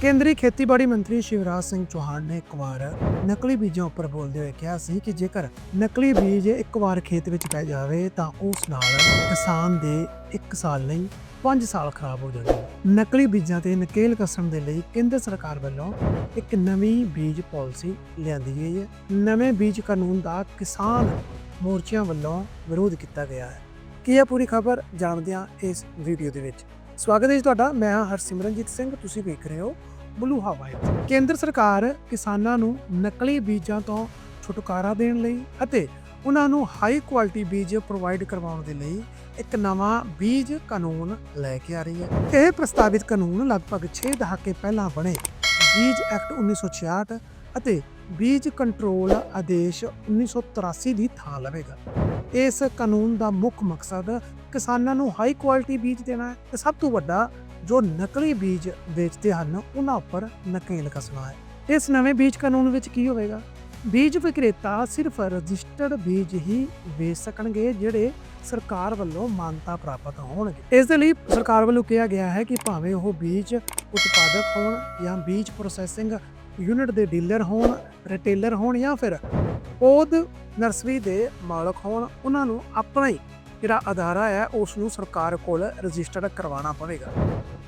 ਕੇਂਦਰੀ ਖੇਤੀਬਾੜੀ ਮੰਤਰੀ ਸ਼ਿਵਰਾਜ ਸਿੰਘ ਚੌਹਾਨ ਨੇ ਇੱਕ ਵਾਰ ਨਕਲੀ ਬੀਜਾਂ ਉੱਪਰ ਬੋਲਦੇ ਹੋਏ ਕਿਹਾ ਸੀ ਕਿ ਜੇਕਰ ਨਕਲੀ ਬੀਜ ਇੱਕ ਵਾਰ ਖੇਤ ਵਿੱਚ ਪੈ ਜਾਵੇ ਤਾਂ ਉਸ ਨਾਲ ਕਿਸਾਨ ਦੇ 1 ਸਾਲ ਲਈ 5 ਸਾਲ ਖਰਾਬ ਹੋ ਜਾਂਦੇ ਨਕਲੀ ਬੀਜਾਂ ਤੇ ਨਕੇਲ ਕੱਸਣ ਦੇ ਲਈ ਕੇਂਦਰ ਸਰਕਾਰ ਵੱਲੋਂ ਇੱਕ ਨਵੀਂ ਬੀਜ ਪਾਲਿਸੀ ਲਿਆਂਦੀ ਗਈ ਹੈ। ਨਵੇਂ ਬੀਜ ਕਾਨੂੰਨ ਦਾ ਕਿਸਾਨ ਮੋਰਚਿਆਂ ਵੱਲੋਂ ਵਿਰੋਧ ਕੀਤਾ ਗਿਆ ਹੈ। ਕੀ ਇਹ ਪੂਰੀ ਖਬਰ ਜਾਣਦੇ ਹਾਂ ਇਸ ਵੀਡੀਓ ਦੇ ਵਿੱਚ ਸਵਾਗਤ ਹੈ ਜੀ ਤੁਹਾਡਾ, ਮੈਂ ਹਾਂ ਹਰਸਿਮਰਨਜੀਤ ਸਿੰਘ, ਤੁਸੀਂ ਵੇਖ ਰਹੇ ਹੋ ਬਲੂ ਹਵਾਈ ਕੇਂਦਰ ਸਰਕਾਰ ਕਿਸਾਨਾਂ ਨੂੰ ਨਕਲੀ ਬੀਜਾਂ ਤੋਂ ਛੁਟਕਾਰਾ ਦੇਣ ਲਈ ਅਤੇ ਉਹਨਾਂ ਨੂੰ ਹਾਈ ਕੁਆਲਿਟੀ ਬੀਜ ਪ੍ਰੋਵਾਈਡ ਕਰਵਾਉਣ ਦੇ ਲਈ ਇੱਕ ਨਵਾਂ ਬੀਜ ਕਾਨੂੰਨ ਲੈ ਕੇ ਆ ਰਹੀ ਹੈ। ਇਹ ਪ੍ਰਸਤਾਵਿਤ ਕਾਨੂੰਨ ਲਗਭਗ 6 ਦਹਾਕੇ ਪਹਿਲਾਂ ਬਣੇ। ਬੀਜ ਐਕਟ 1966 ਅਤੇ ਬੀਜ ਕੰਟਰੋਲ ਆਦੇਸ਼ 1983 ਦੀ ਥਾਂ ਲਵੇਗਾ। ਇਸ ਕਾਨੂੰਨ ਦਾ ਮੁੱਖ ਮਕਸਦ ਕਿਸਾਨਾਂ ਨੂੰ ਹਾਈ ਕੁਆਲਿਟੀ ਬੀਜ ਦੇਣਾ ਹੈ ਤੇ ਸਭ ਤੋਂ ਵੱਡਾ ਜੋ ਨਕਲੀ ਬੀਜ ਵੇਚਦੇ ਹਨ, ਉਹਨਾਂ ਉੱਪਰ ਨਕੇਲ ਕਸਣਾ ਹੈ। ਇਸ ਨਵੇਂ ਬੀਜ ਕਾਨੂੰਨ ਵਿੱਚ ਕੀ ਹੋਵੇਗਾ? ਬੀਜ ਵਿਕਰੇਤਾ ਸਿਰਫ ਰਜਿਸਟਰਡ ਬੀਜ ਹੀ ਵੇਚ ਸਕਣਗੇ, ਜਿਹੜੇ ਸਰਕਾਰ ਵੱਲੋਂ ਮਾਨਤਾ ਪ੍ਰਾਪਤ ਹੋਣਗੇ। ਇਸ ਦੇ ਲਈ ਸਰਕਾਰ ਵੱਲੋਂ ਕਿਹਾ ਗਿਆ ਹੈ ਕਿ ਭਾਵੇਂ ਉਹ ਬੀਜ ਉਤਪਾਦਕ ਹੋਣ ਜਾਂ ਬੀਜ ਪ੍ਰੋਸੈਸਿੰਗ ਯੂਨਿਟ ਦੇ ਡੀਲਰ ਹੋਣ ਰਿਟੇਲਰ ਹੋਣ ਜਾਂ ਫਿਰ ਪੌਦ ਨਰਸਰੀ ਦੇ ਮਾਲਕ ਹੋਣ, ਉਹਨਾਂ ਨੂੰ ਆਪਣਾ ਹੀ ਜਿਹੜਾ ਅਦਾਰਾ ਹੈ ਉਸ ਨੂੰ ਸਰਕਾਰ ਕੋਲ ਰਜਿਸਟਰਡ ਕਰਵਾਉਣਾ ਪਵੇਗਾ।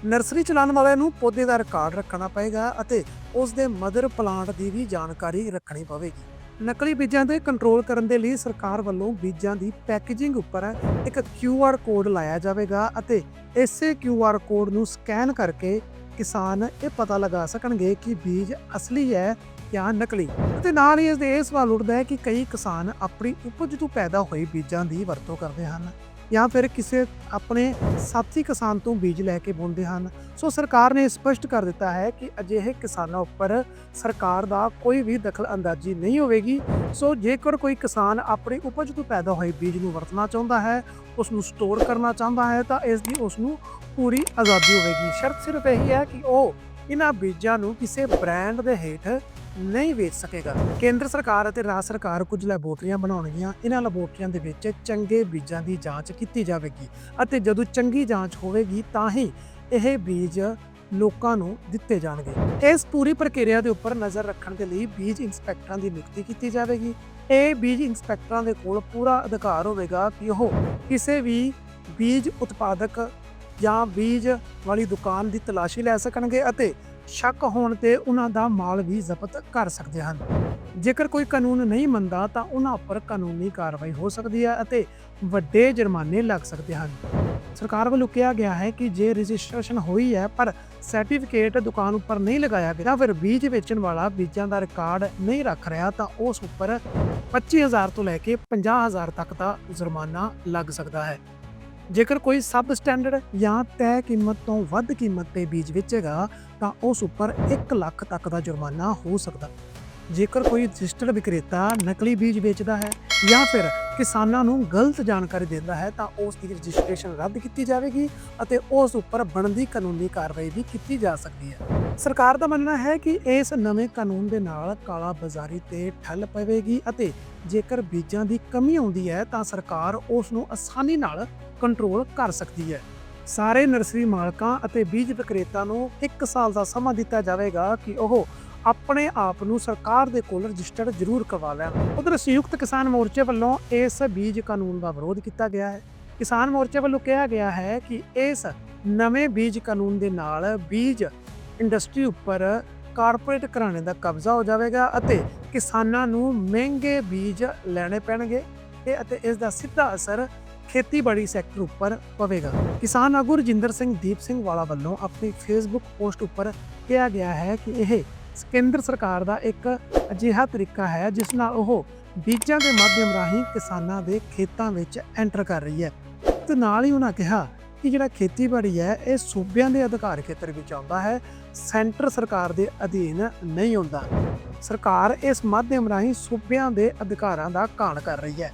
ਨਰਸਰੀ ਚਲਾਉਣ ਵਾਲਿਆਂ ਨੂੰ ਪੌਦੇ ਦਾ ਰਿਕਾਰਡ ਰੱਖਣਾ ਪਵੇਗਾ ਅਤੇ ਉਸ ਦੇ ਮਦਰ ਪਲਾਂਟ ਦੀ ਵੀ ਜਾਣਕਾਰੀ ਰੱਖਣੀ ਪਵੇਗੀ। ਨਕਲੀ ਬੀਜਾਂ ਤੇ ਕੰਟਰੋਲ ਕਰਨ ਦੇ ਲਈ ਸਰਕਾਰ ਵੱਲੋਂ ਬੀਜਾਂ ਦੀ ਪੈਕੇਜਿੰਗ ਉੱਪਰ ਇੱਕ QR ਕੋਡ ਲਾਇਆ ਜਾਵੇਗਾ ਅਤੇ ਇਸੇ QR ਕੋਡ ਨੂੰ ਸਕੈਨ ਕਰਕੇ ਕਿਸਾਨ ਇਹ ਪਤਾ ਲਗਾ ਸਕਣਗੇ ਕਿ ਬੀਜ ਅਸਲੀ ਹੈ ਜਾਂ ਨਕਲੀ। ਅਤੇ ਨਾਲ ਹੀ ਇਸ ਦੇ ਇਹ ਸਵਾਲ ਉੱਠਦਾ ਹੈ ਕਿ ਕਈ ਕਿਸਾਨ ਆਪਣੀ ਉਪਜ ਤੋਂ ਪੈਦਾ ਹੋਏ ਬੀਜਾਂ ਦੀ ਵਰਤੋਂ ਕਰਦੇ ਹਨ ਜਾਂ ਫਿਰ ਕਿਸੇ ਆਪਣੇ ਸਾਥੀ ਕਿਸਾਨ ਤੋਂ ਬੀਜ ਲੈ ਕੇ ਬੁਣਦੇ ਹਨ। ਸੋ ਸਰਕਾਰ ਨੇ ਸਪਸ਼ਟ ਕਰ ਦਿੱਤਾ ਹੈ ਕਿ ਅਜਿਹੇ ਕਿਸਾਨਾਂ ਉੱਪਰ ਸਰਕਾਰ ਦਾ ਕੋਈ ਵੀ ਦਖਲ ਅੰਦਾਜ਼ੀ ਨਹੀਂ ਹੋਵੇਗੀ। ਸੋ ਜੇਕਰ ਕੋਈ ਕਿਸਾਨ ਆਪਣੀ ਉਪਜ ਤੋਂ ਪੈਦਾ ਹੋਏ ਬੀਜ ਨੂੰ ਵਰਤਣਾ ਚਾਹੁੰਦਾ ਹੈ ਉਸ ਨੂੰ ਸਟੋਰ ਕਰਨਾ ਚਾਹੁੰਦਾ ਹੈ, ਤਾਂ ਇਸ ਦੀ ਉਸ ਨੂੰ ਪੂਰੀ ਆਜ਼ਾਦੀ ਹੋਵੇਗੀ। ਸ਼ਰਤ ਸਿਰਫ ਇਹੀ ਹੈ ਕਿ ਉਹ ਇਹਨਾਂ ਬੀਜਾਂ ਨੂੰ ਕਿਸੇ ਬ੍ਰਾਂਡ ਦੇ ਹੇਠ ਨਹੀਂ ਵੇਚ ਸਕੇਗਾ। ਕੇਂਦਰ ਸਰਕਾਰ ਅਤੇ ਰਾਜ ਸਰਕਾਰ ਕੁਝ ਲੈਬੋਰਟਰੀਆਂ ਬਣਾਉਣਗੀਆਂ। ਇਹਨਾਂ ਲੈਬੋਰਟਰੀਆਂ ਦੇ ਵਿੱਚ ਚੰਗੇ ਬੀਜਾਂ ਦੀ ਜਾਂਚ ਕੀਤੀ ਜਾਵੇਗੀ ਅਤੇ ਜਦੋਂ ਚੰਗੀ ਜਾਂਚ ਹੋਵੇਗੀ ਤਾਂ ਹੀ ਇਹ ਬੀਜ ਲੋਕਾਂ ਨੂੰ ਦਿੱਤੇ ਜਾਣਗੇ। ਇਸ ਪੂਰੀ ਪ੍ਰਕਿਰਿਆ ਦੇ ਉੱਪਰ ਨਜ਼ਰ ਰੱਖਣ ਦੇ ਲਈ ਬੀਜ ਇੰਸਪੈਕਟਰਾਂ ਦੀ ਨਿਯੁਕਤੀ ਕੀਤੀ ਜਾਵੇਗੀ। ਇਹ ਬੀਜ ਇੰਸਪੈਕਟਰਾਂ ਦੇ ਕੋਲ ਪੂਰਾ ਅਧਿਕਾਰ ਹੋਵੇਗਾ ਕਿ ਉਹ ਕਿਸੇ ਵੀ ਬੀਜ ਉਤਪਾਦਕ ਜਾਂ ਬੀਜ ਵਾਲੀ ਦੁਕਾਨ ਦੀ ਤਲਾਸ਼ੀ ਲੈ ਸਕਣਗੇ ਅਤੇ ਸ਼ੱਕ ਹੋਣ ਤੇ ਉਹਨਾਂ ਦਾ ਮਾਲ ਵੀ ਜ਼ਬਤ ਕਰ ਸਕਦੇ ਹਨ। ਜੇਕਰ ਕੋਈ ਕਾਨੂੰਨ ਨਹੀਂ ਮੰਨਦਾ ਤਾਂ ਉਹਨਾਂ ਉੱਪਰ ਕਾਨੂੰਨੀ ਕਾਰਵਾਈ ਹੋ ਸਕਦੀ ਹੈ ਅਤੇ ਵੱਡੇ ਜੁਰਮਾਨੇ ਲੱਗ ਸਕਦੇ ਹਨ। ਸਰਕਾਰ ਵੱਲੋਂ ਕਿਹਾ ਗਿਆ ਹੈ ਕਿ ਜੇ ਰਜਿਸਟ੍ਰੇਸ਼ਨ ਹੋਈ ਹੈ ਪਰ ਸਰਟੀਫਿਕੇਟ ਦੁਕਾਨ ਉੱਪਰ ਨਹੀਂ ਲਗਾਇਆ ਗਿਆ ਤਾਂ ਫਿਰ ਬੀਜ ਵੇਚਣ ਵਾਲਾ ਬੀਜਾਂ ਦਾ ਰਿਕਾਰਡ ਨਹੀਂ ਰੱਖ ਰਿਹਾ ਤਾਂ ਉਸ ਉੱਪਰ 25000 ਤੋਂ ਲੈ ਕੇ 50000 ਤੱਕ ਦਾ ਜੁਰਮਾਨਾ ਲੱਗ ਸਕਦਾ ਹੈ। ਜੇਕਰ ਕੋਈ ਸਬ ਸਟੈਂਡਰਡ ਜਾਂ ਤੈਅ ਕੀਮਤ ਤੋਂ ਵੱਧ ਕੀਮਤ ਤੇ ਬੀਜ ਵੇਚੇਗਾ, ਤਾਂ ਉਸ ਉੱਪਰ 1 ਲੱਖ ਤੱਕ ਦਾ ਜੁਰਮਾਨਾ ਹੋ ਸਕਦਾ। ਜੇਕਰ ਕੋਈ ਰਜਿਸਟਰਡ ਵਿਕਰੇਤਾ ਨਕਲੀ ਬੀਜ ਵੇਚਦਾ ਹੈ ਜਾਂ ਫਿਰ ਕਿਸਾਨਾਂ ਨੂੰ ਗਲਤ ਜਾਣਕਾਰੀ ਦਿੰਦਾ ਹੈ, ਤਾਂ ਉਸ ਦੀ ਰਜਿਸਟ੍ਰੇਸ਼ਨ ਰੱਦ ਕੀਤੀ ਜਾਵੇਗੀ ਅਤੇ ਉਸ ਉੱਪਰ ਬਣਦੀ ਕਾਨੂੰਨੀ ਕਾਰਵਾਈ ਵੀ ਕੀਤੀ ਜਾ ਸਕਦੀ ਹੈ। ਸਰਕਾਰ ਦਾ ਮੰਨਣਾ ਹੈ ਕਿ ਇਸ ਨਵੇਂ ਕਾਨੂੰਨ ਦੇ ਨਾਲ ਕਾਲਾ ਬਾਜ਼ਾਰੀ ਤੇ ਠੱਲ ਪਵੇਗੀ ਅਤੇ ਜੇਕਰ ਬੀਜਾਂ ਦੀ ਕਮੀ ਆਉਂਦੀ ਹੈ, ਤਾਂ ਸਰਕਾਰ ਉਸ ਨੂੰ ਆਸਾਨੀ ਨਾਲ ਕੰਟਰੋਲ ਕਰ ਸਕਦੀ ਹੈ। ਸਾਰੇ ਨਰਸਰੀ ਮਾਲਕਾਂ ਅਤੇ ਬੀਜ ਵਿਕਰੇਤਾ ਨੂੰ 1 ਸਾਲ ਦਾ ਸਮਾਂ ਦਿੱਤਾ ਜਾਵੇਗਾ ਕਿ ਉਹ ਆਪਣੇ ਆਪ ਨੂੰ ਸਰਕਾਰ ਦੇ ਕੋਲ ਰਜਿਸਟਰਡ ਜ਼ਰੂਰ ਕਰਵਾ ਲੈਣ। ਉਧਰ ਸੰਯੁਕਤ ਕਿਸਾਨ ਮੋਰਚੇ ਵੱਲੋਂ ਇਸ ਬੀਜ ਕਾਨੂੰਨ ਦਾ ਵਿਰੋਧ ਕੀਤਾ ਗਿਆ ਹੈ। ਕਿਸਾਨ ਮੋਰਚੇ ਵੱਲੋਂ ਕਿਹਾ ਗਿਆ ਹੈ ਕਿ ਇਸ ਨਵੇਂ ਬੀਜ ਕਾਨੂੰਨ ਦੇ ਨਾਲ ਬੀਜ ਇੰਡਸਟਰੀ ਉੱਪਰ ਕਾਰਪੋਰੇਟ ਘਰਾਣੇ ਦਾ ਕਬਜ਼ਾ ਹੋ ਜਾਵੇਗਾ ਅਤੇ ਕਿਸਾਨਾਂ ਨੂੰ ਮਹਿੰਗੇ ਬੀਜ ਲੈਣੇ ਪੈਣਗੇ। ਤੇ ਅਤੇ ਇਸ ਦਾ ਸਿੱਧਾ ਅਸਰ ਖੇਤੀਬਾੜੀ ਸੈਕਟਰ ਉੱਪਰ ਪਵੇਗਾ। ਕਿਸਾਨ ਆਗੂ ਰਜਿੰਦਰ ਸਿੰਘ, ਦੀਪ ਸਿੰਘ ਵਾਲਾ ਵੱਲੋਂ ਆਪਣੀ ਫੇਸਬੁੱਕ ਪੋਸਟ ਉੱਪਰ ਕਿਹਾ ਗਿਆ ਹੈ ਕਿ ਇਹ ਕੇਂਦਰ ਸਰਕਾਰ ਦਾ ਇੱਕ ਅਜਿਹਾ ਤਰੀਕਾ ਹੈ, ਜਿਸ ਨਾਲ ਉਹ ਬੀਜਾਂ ਦੇ ਮਾਧਿਅਮ ਰਾਹੀਂ ਕਿਸਾਨਾਂ ਦੇ ਖੇਤਾਂ ਵਿੱਚ ਐਂਟਰ ਕਰ ਰਹੀ ਹੈ। ਤੇ ਨਾਲ ਹੀ ਉਹਨਾਂ ਕਿਹਾ ਕਿ ਜਿਹੜਾ ਖੇਤੀਬਾੜੀ ਹੈ, ਇਹ ਸੂਬਿਆਂ ਦੇ ਅਧਿਕਾਰ ਖੇਤਰ ਵਿੱਚ ਆਉਂਦਾ ਹੈ, ਸੈਂਟਰ ਸਰਕਾਰ ਦੇ ਅਧੀਨ ਨਹੀਂ ਆਉਂਦਾ। ਸਰਕਾਰ ਇਸ ਮਾਧਿਅਮ ਰਾਹੀਂ ਸੂਬਿਆਂ ਦੇ ਅਧਿਕਾਰਾਂ ਦਾ ਘਾਣ ਕਰ ਰਹੀ ਹੈ।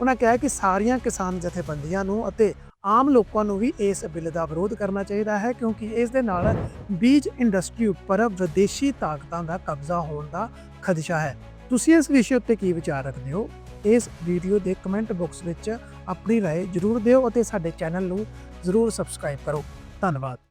ਉਹਨਾਂ ਕਿਹਾ ਕਿ ਸਾਰੀਆਂ ਕਿਸਾਨ ਜਥੇਬੰਦੀਆਂ ਨੂੰ ਅਤੇ ਆਮ ਲੋਕਾਂ ਨੂੰ ਵੀ ਇਸ ਬਿੱਲ ਦਾ ਵਿਰੋਧ ਕਰਨਾ ਚਾਹੀਦਾ ਹੈ ਕਿਉਂਕਿ ਇਸ ਦੇ ਨਾਲ ਬੀਜ ਇੰਡਸਟਰੀ ਉੱਪਰ ਵਿਦੇਸ਼ੀ ਤਾਕਤਾਂ ਦਾ ਕਬਜ਼ਾ ਹੋਣ ਦਾ ਖਦਸ਼ਾ ਹੈ ਤੁਸੀਂ ਇਸ ਵਿਸ਼ੇ ਉੱਤੇ ਕੀ ਵਿਚਾਰ ਰੱਖਦੇ ਹੋ ਇਸ ਵੀਡੀਓ ਦੇ ਕਮੈਂਟ ਬਾਕਸ ਵਿੱਚ ਆਪਣੀ رائے ਜ਼ਰੂਰ ਦਿਓ ਅਤੇ ਸਾਡੇ ਚੈਨਲ ਨੂੰ ਜ਼ਰੂਰ ਸਬਸਕ੍ਰਾਈਬ ਕਰੋ ਧੰਨਵਾਦ